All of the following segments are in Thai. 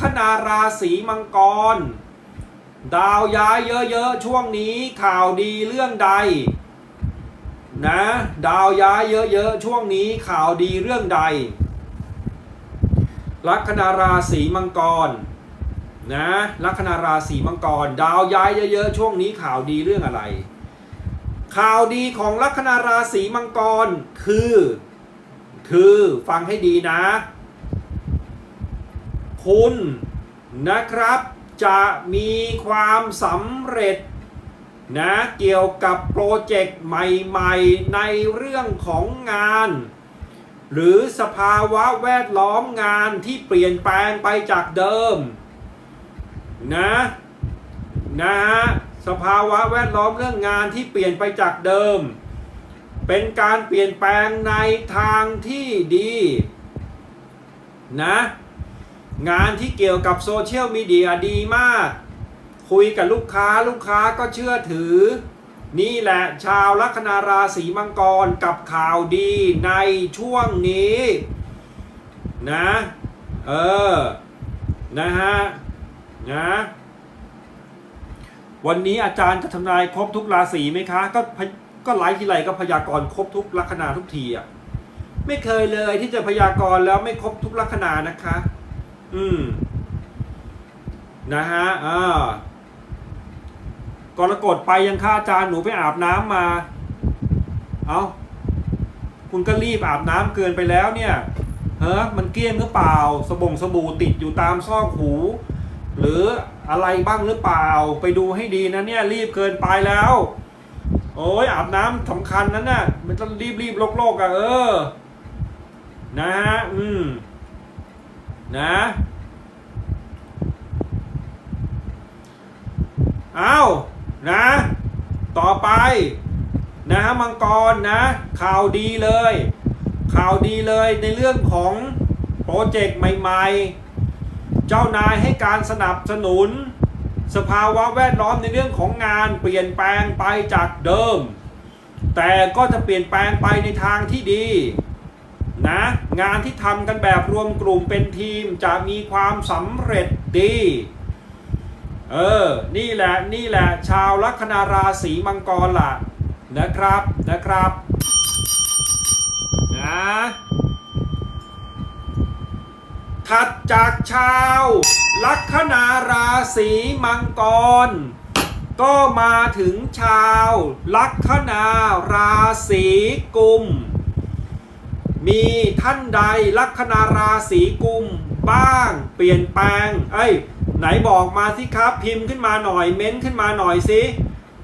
คนาราศีมังกร ดาวย้ายเยอะๆช่วงนี้ข่าวดีเรื่องใด นะ ดาวย้ายเยอะๆช่วงนี้ข่าวดีเรื่องใด ลัคนาราศีมังกร นะลัคนาราศีมังกร ดาวย้ายเยอะๆช่วงนี้ข่าวดีเรื่องอะไร ข่าวดีของลัคนาราศีมังกรคือ คือฟังให้ดีนะ คุณนะครับจะมีความสำเร็จนะเกี่ยวกับโปรเจกต์ใหม่ๆ ในเรื่องของงาน หรือสภาวะแวดล้อมงานที่เปลี่ยนแปลงไปจากเดิมนะนะฮะสภาวะแวดล้อมเรื่องงานที่เปลี่ยนไปจากเดิม เป็นการเปลี่ยนแปลงในทางที่ดีนะ งานที่เกี่ยวกับโซเชียลมีเดียดีมาก คุยกับลูกค้าลูกค้าก็เชื่อถือ นี่แหละชาวลัคนาราศีมังกรกับข่าวดีในช่วงนี้นะเออนะฮะนะวันนี้อาจารย์จะทำนายครบทุกราศีไหมคะ ก็ก็ไลฟ์ทีไรก็พยากรณ์ครบทุกลัคนาทุกทีอะไม่เคยเลยที่จะพยากรณ์แล้วไม่ครบทุกลัคนานะคะ อืม นะฮะอ่ากรกฎไปยังค่าจารย์หนูไปอาบน้ำมา เอาคุณก็รีบอาบน้ำเกินไปแล้วเนี่ยเฮ้มันเกลี้ยงหรือเปล่า สบงสบู่ติดอยู่ตามซอกหู หรืออะไรบ้างหรือเปล่า ไปดูให้ดีนะเนี่ย รีบเกินไปแล้ว โอ้ยอาบน้ำสำคัญนั้นน่ะมันต้องรีบรีบโลกโลกอะเออ นะฮะ อืม นะเอ้านะ ต่อไป นะมังกรนะ ข่าวดีเลย ข่าวดีเลยในเรื่องของโปรเจกต์ใหม่ ๆ เจ้านายให้การสนับสนุน สภาวะแวดล้อมในเรื่องของงานเปลี่ยนแปลงไปจากเดิม แต่ก็จะเปลี่ยนแปลงไปในทางที่ดี นะงานที่ทำกันแบบรวมกลุ่มเป็นทีมจะมีความสำเร็จดี เออ นี่แหละ นี่แหละ ชาวลัคนาราศีมังกรล่ะนะครับนะครับนะถัดจากชาวลัคนาราศีมังกร ก็มาถึงชาวลัคนาราศีกุม มีท่านใดลัคนาราศีกุม บ้าง เปลี่ยนแปลง เอ้ย ไหนบอกมาสิครับ พิมพ์ขึ้นมาหน่อย เม้นขึ้นมาหน่อยสิ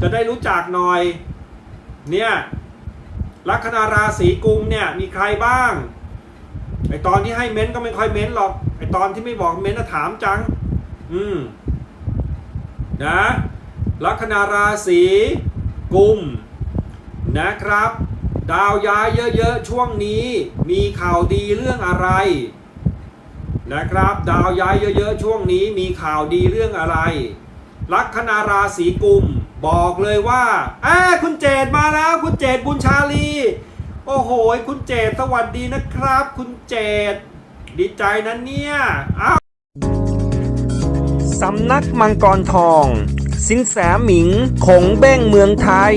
จะได้รู้จักหน่อย เนี่ยลัคนาราศีกุมเนี่ยมีใครบ้าง ไอตอนที่ให้เม้นก็ไม่ค่อยเม้นหรอก ไอตอนที่ไม่บอกเม้นน่ะถามจัง อืม นะลัคนาราศีกุมนะครับ ดาวย้ายเยอะๆช่วงนี้ มีข่าวดีเรื่องอะไรนะครับ ดาวย้ายเยอะๆช่วงนี้มีข่าวดีเรื่องอะไร ลัคนาราศีกุม บอกเลยว่าอ่าคุณเจดมาแล้ว คุณเจดบุญชาลี โอ้โห คุณเจดสวัสดีนะครับ คุณเจดดีใจนะเนี่ยอ้าวสำนักมังกรทอง สินแสหมิงคงเบ้งเมืองไทย